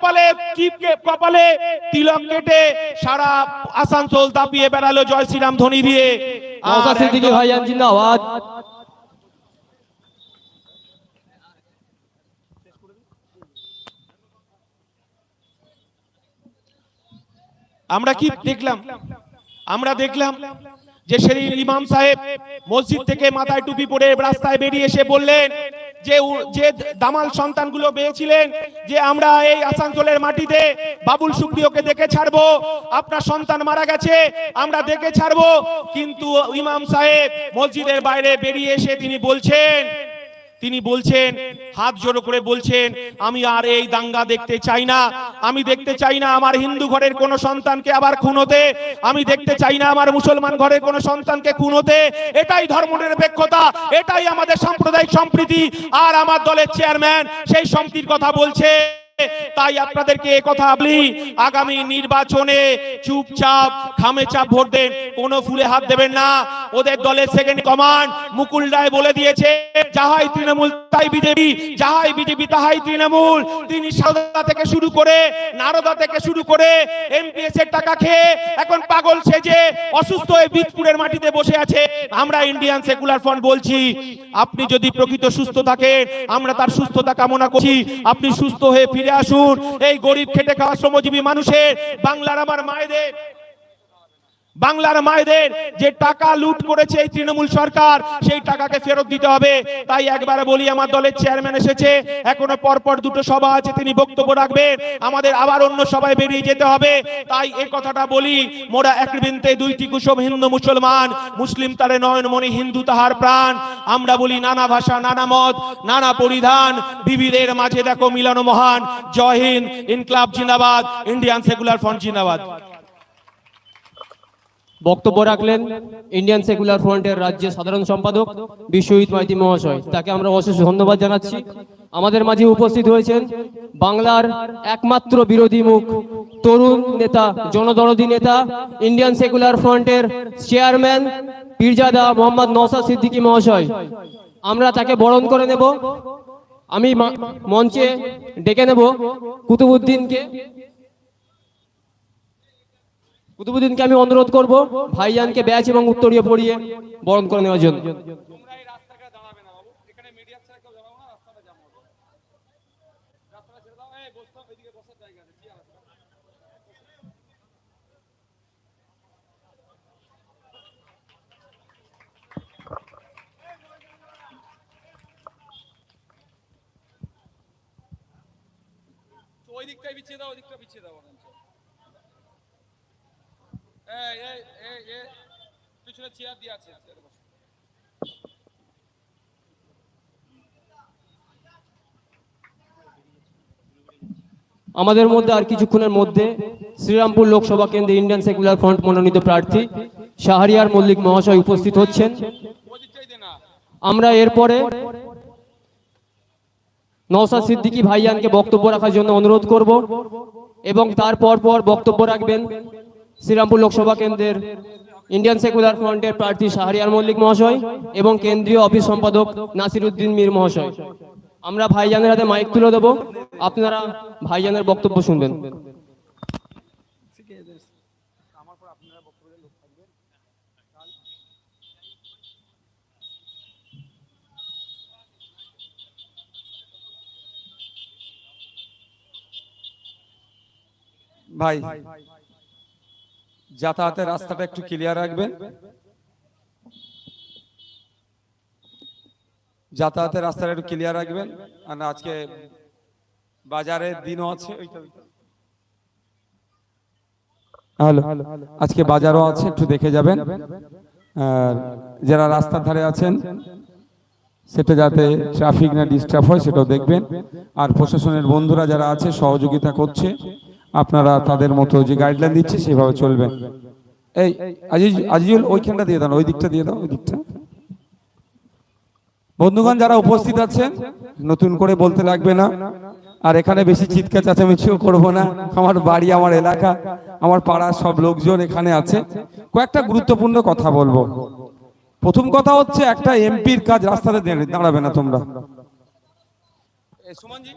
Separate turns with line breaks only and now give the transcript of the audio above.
কপালে টিপকে কপালে তিলক কেটে সারা আসানসোল দাপিয়ে বেড়ালো জয় শ্রীরাম ধ্বনি দিয়ে।
সিদ্দিকী
একজন-
ভাইজান জিন্দাবাদ
আমরা কি দেখলাম? আমরা দেখলাম যে সেদিন ইমাম সাহেব মসজিদ থেকে মাথায় টুপি পরে রাস্তায় বেরিয়ে এসে বললেন যে যে দামাল সন্তানগুলো পেয়েছিলেন, যে আমরা এই আসানসোলের মাটিতে বাবুল সুপ্রিয়কে দেখে ছাড়বো, আপনার সন্তান মারা গেছে, আমরা দেখে ছাড়বো। কিন্তু ইমাম সাহেব মসজিদের বাইরে বেরিয়ে এসে তিনি বলছেন তিনি বলছেন, হাত জোড়ো করে বলছেন, আমি আর এই দাঙ্গা দেখতে চাই না। আমি দেখতে চাই না আমার হিন্দু ঘরের কোন সন্তানকে আবার খুন হতে আমি দেখতে চাই না আমার মুসলমান ঘরের কোন সন্তানকে খুন হতে এটাই ধর্মনিরপেক্ষতা এটাই আমাদের সাম্প্রদায়িক সম্প্রীতি। আর আমার দলের চেয়ারম্যান সেই সম্প্রীতির কথা বলছে। তাই আপনাদেরকে এ কথা বলি, আগামী নির্বাচনে চুপচাপ, খামে চাপ ভোট দেন, কোনো ফুলে হাত দেবেন না। ওদের দলের সেকেন্ড কমান্ড মুকুল রায় বলে দিয়েছে, যাহাই তৃণমূল তাই বিজেপি, যাহাই বিজেপি তাহাই তৃণমূল। তিনি সারদা থেকে শুরু করে, নারদা থেকে শুরু করে এমপিএস এর টাকা খেয়ে এখন পাগল সেজে অসুস্থ হয়ে বীজপুরের মাটিতে বসে আছে। আমরা ইন্ডিয়ান সেকুলার ফ্রন্ট বলছি, আপনি যদি প্রকৃত সুস্থ থাকেন, আমরা তার সুস্থতা কামনা করছি। আপনি সুস্থ হয়ে ফিরে আসুন। এই গরিব খেটে খাওয়া শ্রমজীবী মানুষের বাংলার আমার মায়েদের বাংলার মায়েদের যে টাকা লুট করেছে এই তৃণমূল সরকার, সেই টাকাকে ফেরত দিতে হবে। তাই একবার বলি, আমার দলের চেয়ারম্যান এসেছে। এখনও পরপর দুটো সভা আছে, তিনি বক্তব্য রাখবেন। আমাদের আবার অন্য সভায় বেরিয়ে যেতে হবে। তাই এই কথাটা বলি, মোরা এক বৃন্তে দুইটি কুসুম হিন্দু মুসলমান, মুসলিম তারে নয়নমণি হিন্দু তাহার প্রাণ। আমরা বলি, নানা ভাষা, নানা মত, নানা পরিধান বিবিধের মাঝে দেখো মিলন মহান। জয় হিন্দ, ইনকলাব জিন্দাবাদ, ইন্ডিয়ান সেকুলার ফ্রন্ট জিন্দাবাদ।
বক্তব্য রাখলেন ইন্ডিয়ান সেকুলার ফ্রন্টের রাজ্যের সাধারণ সম্পাদক বিশ্বজিৎ মাইতি মহাশয়। তাকে আমরা অশেষ ধন্যবাদ জানাচ্ছি। আমাদের মাঝে উপস্থিত হয়েছেন বাংলার একমাত্র বিরোধী মুখ, তরুণ নেতা, জনদরদী নেতা ইন্ডিয়ান সেকুলার ফ্রন্টের চেয়ারম্যান পীরজাদা মোহাম্মদ নওসাদ সিদ্দিকী মহাশয়। আমরা তাকে বরণ করে নেব। আমি মঞ্চে ডেকে নেব কুতুবুদ্দিনকে। কুতুবুদ্দিনকে আমি অনুরোধ করব ভাইজানকে ব্যাচ এবং উত্তরীয় পড়িয়ে বরণ করে নেওয়ার জন্য।
ওই দিকটাই বিছিয়ে দাও, ওই দিকটা বিছিয়ে দাও বরঞ্চ। এই এই এই এই
আমাদের মধ্যে আর কিছুক্ষণের মধ্যে শ্রীরামপুর লোকসভা কেন্দ্রে ইন্ডিয়ান সেকুলার ফ্রন্ট মনোনীত প্রার্থী শাহরিয়ার মল্লিক মহাশয় উপস্থিত হচ্ছেন। আমরা এরপরে নওসাদ সিদ্দিকী ভাইয়ানকে বক্তব্য রাখার জন্য অনুরোধ করব এবং তারপর পর বক্তব্য রাখবেন শ্রীরামপুর লোকসভা কেন্দ্রের ইন্ডিয়ান সেকুলার ফ্রন্টের প্রার্থী শাহরিয়ার মল্লিক মহাশয় এবং কেন্দ্রীয় অফিস সম্পাদক নাসির উদ্দিন মীর মহাশয়। আমরা ভাইজানের হাতে মাইক তুলে দেব। আপনারা ভাইজানের বক্তব্য শুনবেন।
ভাই। যাতায়াতের রাস্তাটা একটু ক্লিয়ার রাখবেন। যাতায়াতের রাস্তাটা একটু ক্লিয়ার রাখবেন। আর আজকে বাজারের দিনও আছে। হ্যালো। আজকে বাজারও আছে একটু দেখে যাবেন। আর যারা রাস্তার ধারে আছেন সেটা যাতে ট্রাফিক না ডিস্টার্ব হয় সেটাও দেখবেন। আর প্রশাসনের বন্ধুরা যারা আছে সহযোগিতা করছে। আপনারা তাদের মতো যে গাইডলাইন দিচ্ছে সেভাবে চলবেন এই আজিজ আজিজুল, ওইখানটা দিয়ে দাও, ওই দিকটা দিয়ে দাও, ওই দিকটা। বন্ধুগণ, যারা উপস্থিত আছেন, নতুন করে বলতে লাগবে না। আর এখানে বেশি চিৎকার চেঁচামেচিও করব না। আমার বাড়ি, আমার এলাকা, আমার পাড়ার সব লোকজন এখানে আছে। কয়েকটা গুরুত্বপূর্ণ কথা বলব। প্রথম কথা হচ্ছে, একটা এমপির কাজ রাস্তাতে দাঁড়াবে না তোমরা।
সুমনজি